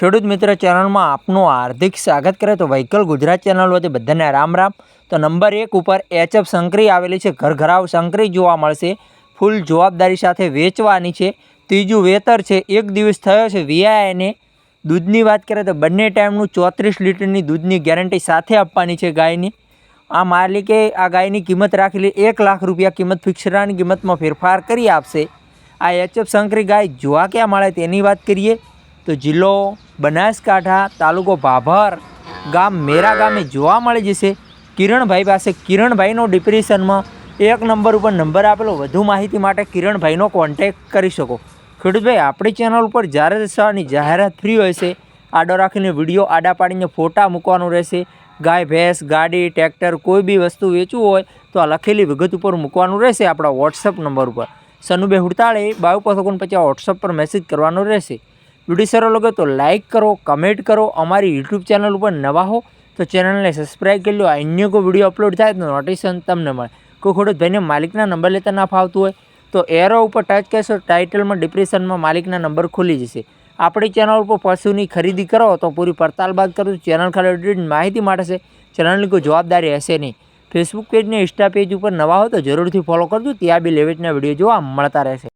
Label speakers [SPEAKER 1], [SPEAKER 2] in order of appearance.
[SPEAKER 1] ખેડૂત મિત્ર ચેનલમાં આપનું હાર્દિક સ્વાગત કરે તો વ્હીકલ ગુજરાત ચેનલ વતી બધાને રામ રામ. તો નંબર એક ઉપર એચએફ સંકરી આવેલી છે. ઘરઘરાવ સંકરી જોવા મળશે. ફૂલ જવાબદારી સાથે વેચવાની છે. ત્રીજું વેતર છે. એક દિવસ થયો છે વીઆઈને. દૂધની વાત કરીએ તો બંને ટાઈમનું ચોત્રીસ લીટરની દૂધની ગેરંટી સાથે આપવાની છે ગાયની. આ માલિકે આ ગાયની કિંમત રાખેલી એક લાખ રૂપિયા કિંમત ફિક્સરાની કિંમતમાં ફેરફાર કરી આપશે. આ એચએફ સંકરી ગાય જોવા ક્યાં મળે તેની વાત કરીએ. તો જિલ્લો બનાસકાંઠા તાલુકો ભાભર ગામ મેરા ગામે જોવા મળી જશે. કિરણભાઈ પાસે કિરણભાઈનો ડિપ્રેશનમાં એક નંબર ઉપર નંબર આપેલો. વધુ માહિતી માટે કિરણભાઈનો કોન્ટેક કરી શકો. ખેડૂતભાઈ, આપણી ચેનલ ઉપર જ્યારે દર્શાવવાની જાહેરાત ફ્રી હોય છે, આડો રાખીને વીડિયો આડા પાડીને ફોટા મૂકવાનું રહેશે. ગાય, ભેંસ, ગાડી ટ્રેક્ટર કોઈ બી વસ્તુ વેચવું હોય તો આ લખેલી વિગત ઉપર મૂકવાનું રહેશે આપણા વોટ્સઅપ નંબર ઉપર. સનુબે હુડતાળે બાવીસ પાંચ ઓગણપચાસ વોટ્સઅપ પર મેસેજ કરવાનો રહેશે. વીડિયો સારો લાગે તો લાઇક કરો, કમેન્ટ કરો, અમારી યુટ્યુબ ચેનલ ઉપર નવા હો તો ચેનલને સબસ્ક્રાઈબ કરી લો. અન્ય કોઈ વીડિયો અપલોડ થાય તો નોટિફિકેશન તમને મળે. કોઈ ખોટું ભાઈને માલિકના નંબર લેતા ના ફાવતું હોય તો એરો ઉપર ટચ કરશો ટાઇટલમાં ડિપ્રેશનમાં માલિકના નંબર ખુલી જશે. આપણી ચેનલ ઉપર પશુની ખરીદી કરો તો પૂરી પડતાલ બાદ કરું ચેનલ ખાલી માહિતી માટે ચેનલની કોઈ જવાબદારી હશે નહીં. ફેસબુક પેજ ને ઇન્સ્ટા પેજ ઉપર નવા હો તો જરૂરથી ફોલો કરજો. ત્યાં બી લેવેટના વીડિયો જોવા મળતા રહેશે.